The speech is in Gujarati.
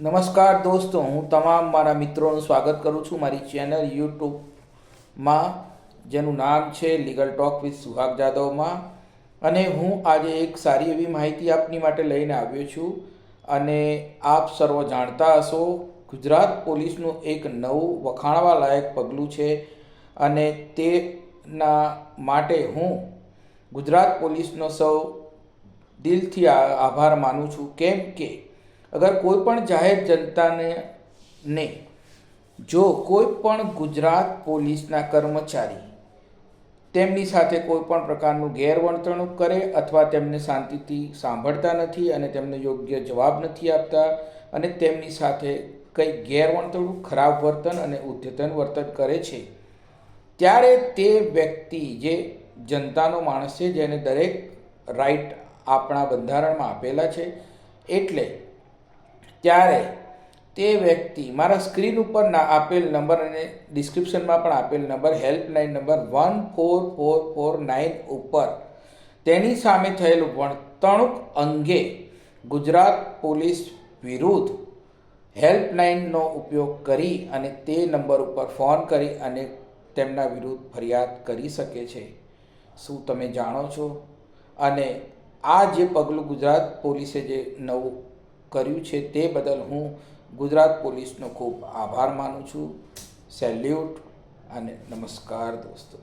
નમસ્કાર દોસ્તો, હું તમામ મારા મિત્રોનું સ્વાગત કરું છું મારી ચેનલ યુટ્યુબમાં જેનું નામ છે લીગલ ટોક વિથ સુહાગ જાદવમાં. અને હું આજે એક સારી એવી માહિતી આપની માટે લઈને આવ્યો છું. અને આપ સર્વ જાણતા હશો, ગુજરાત પોલીસનું એક નવું વખાણવા લાયક પગલું છે. અને તેના માટે હું ગુજરાત પોલીસનો સૌ દિલથી આભાર માનું છું. કેમ કે અગર કોઈ પણ જાહેર જનતાને ને જો કોઈ પણ ગુજરાત પોલીસના કર્મચારી તેમની સાથે કોઈ પણ પ્રકારનું ગેરવર્તણૂક કરે અથવા તેમને શાંતિથી સાંભળતા નથી અને તેમને યોગ્ય જવાબ નથી આપતા અને તેમની સાથે કંઈ ગેરવર્તણૂક, ખરાબ વર્તન અને ઉદ્યતન વર્તન કરે છે, ત્યારે તે વ્યક્તિ જે જનતાનો માણસ છે જેને દરેક રાઈટ આપણા બંધારણમાં આપેલા છે, એટલે ત્યારે તે વ્યક્તિ મારા સ્ક્રીન ઉપર આપેલ નંબર અને ડિસ્ક્રિપ્શનમાં પણ આપેલ number, helpline number one four four four nine ઉપર તેની સામે થયેલ વર્તણૂક અંગે ગુજરાત પોલીસ વિરુદ્ધ હેલ્પલાઇનનો ઉપયોગ કરી અને તે નંબર ઉપર ફોન કરી અને તેમના વિરુદ્ધ ફરિયાદ કરી શકે છે. શું તમે જાણો છો? અને આ જે પગલું ગુજરાત પોલીસે જે નવું કર્યું છે તે બદલ હું ગુજરાત પોલીસનો ખૂબ આભાર માનું છું. સેલ્યુટ અને નમસ્કાર દોસ્તો.